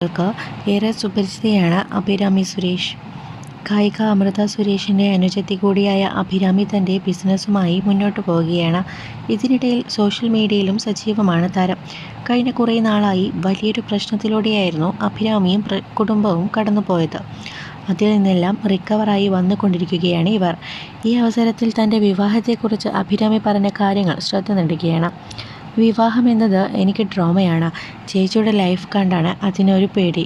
ൾക്ക് ഏറെ സുപരിചിതയാണ് അഭിരാമി സുരേഷ്. ഗായിക അമൃത സുരേഷിന്റെ അനുജത്തി കൂടിയായ അഭിരാമി തന്റെ ബിസിനസ്സുമായി മുന്നോട്ട് പോവുകയാണ്. ഇതിനിടയിൽ സോഷ്യൽ മീഡിയയിലും സജീവമാണ് താരം. കഴിഞ്ഞ കുറേ നാളായി വലിയൊരു പ്രശ്നത്തിലൂടെയായിരുന്നു അഭിരാമിയും കുടുംബവും കടന്നുപോയത്. അതിൽ നിന്നെല്ലാം റിക്കവറായി വന്നുകൊണ്ടിരിക്കുകയാണ് ഇവർ. ഈ അവസരത്തിൽ തന്റെ വിവാഹത്തെക്കുറിച്ച് അഭിരാമി പറഞ്ഞ കാര്യങ്ങൾ ശ്രദ്ധ നേടുകയാണ്. വിവാഹം എന്നത് എനിക്ക് ഡ്രോമയാണ്. ചേച്ചിയുടെ ലൈഫ് കണ്ടാണ് അതിനൊരു പേടി.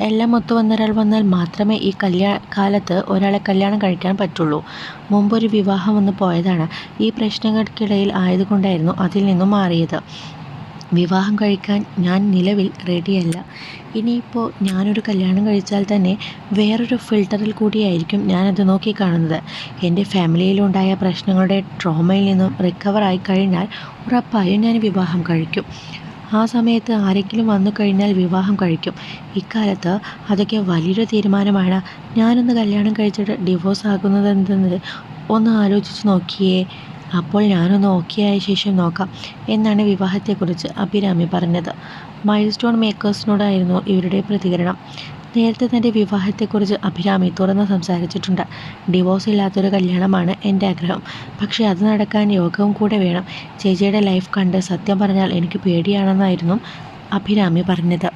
എല്ലാം ഒത്തു വന്നൊരാൾ വന്നാൽ മാത്രമേ ഈ കല്യാ കാലത്ത് ഒരാളെ കല്യാണം കഴിക്കാൻ പറ്റുള്ളൂ. മുമ്പൊരു വിവാഹം വന്ന് പോയതാണ്. ഈ പ്രശ്നങ്ങൾക്കിടയിൽ ആയതുകൊണ്ടായിരുന്നു അതിൽ നിന്നും മാറിയത്. വിവാഹം കഴിക്കാൻ ഞാൻ നിലവിൽ റെഡിയല്ല ഇനിയിപ്പോൾ ഞാനൊരു കല്യാണം കഴിച്ചാൽ തന്നെ വേറൊരു ഫിൽട്ടറിൽ കൂടിയായിരിക്കും ഞാനത് നോക്കിക്കാണുന്നത് എന്റെ ഫാമിലിയിലുണ്ടായ പ്രശ്നങ്ങളുടെ ട്രോമയിൽ നിന്നും റിക്കവറായി കഴിഞ്ഞാൽ ഉറപ്പായും ഞാൻ വിവാഹം കഴിക്കും. ആ സമയത്ത് ആരെങ്കിലും വന്നു കഴിഞ്ഞാൽ വിവാഹം കഴിക്കും. ഇക്കാലത്ത് അതൊക്കെ വലിയൊരു തീരുമാനമാണ്. ഞാനൊന്ന് കല്യാണം കഴിച്ചിട്ട് ഡിവോഴ്സ് ആകുന്നത് എന്തെന്നത് ഒന്ന് ആലോചിച്ച് നോക്കിയേ. അപ്പോൾ ഞാനൊന്ന് ഓക്കെ ആയ ശേഷം നോക്കാം എന്നാണ് വിവാഹത്തെക്കുറിച്ച് അഭിരാമി പറഞ്ഞത്. മൈൽ സ്റ്റോൺ മേക്കേഴ്സിനോടായിരുന്നു ഇവരുടെ പ്രതികരണം. നേരത്തെ തന്റെ വിവാഹത്തെക്കുറിച്ച് അഭിരാമി തുറന്ന് സംസാരിച്ചിട്ടുണ്ട്. ഡിവോഴ്സ് ഇല്ലാത്തൊരു കല്യാണമാണ് എന്റെ ആഗ്രഹം. പക്ഷേ അത് നടക്കാൻ യോഗവും കൂടെ വേണം. ചേച്ചിയുടെ ലൈഫ് കണ്ട് സത്യം പറഞ്ഞാൽ എനിക്ക് പേടിയാണെന്നായിരുന്നു അഭിരാമി പറഞ്ഞത്.